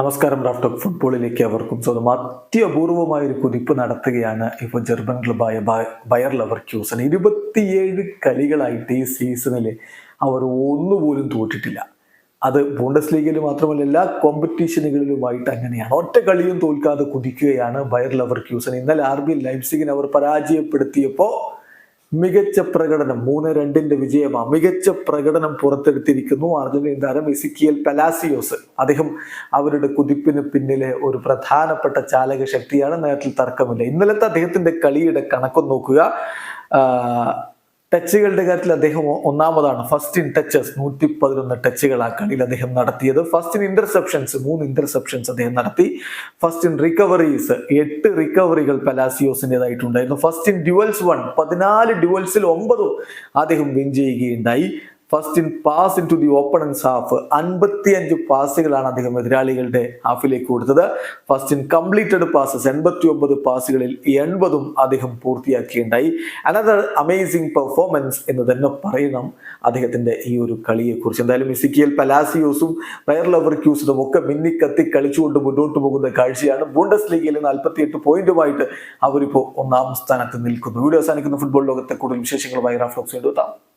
നമസ്കാരം Raf talk ഫുട്ബോളിലേക്ക് അവർക്കും സ്വന്തം അത്യപൂർവമായ ഒരു കുതിപ്പ് നടത്തുകയാണ് ഇപ്പോൾ ജർമ്മൻ ക്ലബായ ബയർ ലവർ ക്യൂസൺ ഇരുപത്തിയേഴ് കളികളായിട്ട് ഈ സീസണിൽ അവർ ഒന്നുപോലും തോറ്റിട്ടില്ല. അത് ബോണ്ടസ് ലീഗിൽ മാത്രമല്ല എല്ലാ കോമ്പറ്റീഷനുകളിലുമായിട്ട് അങ്ങനെയാണ്. ഒറ്റ കളിയും തോൽക്കാതെ കുതിക്കുകയാണ് ബയർ ലവർ ക്യൂസൺ ഇന്നലെ ആർ ബി ലൈപ്സിഗിനെ അവർ പരാജയപ്പെടുത്തിയപ്പോൾ മികച്ച പ്രകടനം മൂന്ന് രണ്ടിന്റെ വിജയമാണ് മികച്ച പ്രകടനം പുറത്തെടുത്തിരിക്കുന്നു അർജന്റീൻ താരം ഇസിക്കിയൽ പലാസിയോസ്. അദ്ദേഹം അവരുടെ കുതിപ്പിന് പിന്നിലെ ഒരു പ്രധാനപ്പെട്ട ചാലക ശക്തിയാണ് നേരത്തിൽ തർക്കമില്ല. ഇന്നലത്തെ അദ്ദേഹത്തിന്റെ കളിയുടെ കണക്കം നോക്കുക. ടച്ചുകളുടെ കാര്യത്തിൽ അദ്ദേഹം ഒന്നാമതാണ്. ഫസ്റ്റ് ഇൻ ടച്ചസ് നൂറ്റി പതിനൊന്ന് ടച്ചുകൾ ആ കളിയിൽ അദ്ദേഹം നടത്തിയത്. ഫസ്റ്റ് ഇൻ ഇന്റർസെപ്ഷൻസ് മൂന്ന് ഇന്റർസെപ്ഷൻസ് അദ്ദേഹം നടത്തി. ഫസ്റ്റ് ഇൻ റിക്കവറീസ് എട്ട് റിക്കവറികൾ പലാസിയോസിന്റെതായിട്ടുണ്ടായിരുന്നു ഫസ്റ്റ് ഇൻ ഡ്യുവൽസ് വൺ പതിനാല് ഡ്യുവൽസിൽ ഒമ്പതും അദ്ദേഹം വിൻ ചെയ്യുകയുണ്ടായി. First in pass in to the opponents half അൻപത്തിയഞ്ച് പാസുകളാണ് അദ്ദേഹം എതിരാളികളുടെ ഹാഫിലേക്ക് കൊടുത്തത്. ഫസ്റ്റ് ഇൻ കംപ്ലീറ്റഡ് പാസസ് എൺപത്തി ഒമ്പത് പാസുകളിൽ എൺപതും അദ്ദേഹം പൂർത്തിയാക്കിയുണ്ടായി അനദർ അമേസിംഗ് പെർഫോമൻസ് എന്ന് തന്നെ പറയണം അദ്ദേഹത്തിന്റെ ഈ ഒരു കളിയെക്കുറിച്ച്. എന്തായാലും ഇസിക്കിയൽ പലാസിയോസും വയർ ലവർ ക്യൂസിനും ഒക്കെ മിന്നിക്കത്തി കളിച്ചുകൊണ്ട് മുന്നോട്ട് പോകുന്ന കാഴ്ചയാണ്. ബൂണ്ടസ് ലീഗിൽ നാൽപ്പത്തിയെട്ട് പോയിന്റുമായിട്ട് അവരിപ്പോൾ ഒന്നാം സ്ഥാനത്ത് നിൽക്കുന്നു. വീഡിയോ അവസാനിക്കുന്ന. ഫുട്ബോൾ ലോകത്തെ കൂടുതൽ വിശേഷങ്ങളുമായി റാഫ്ലോക്സ് എത്താം.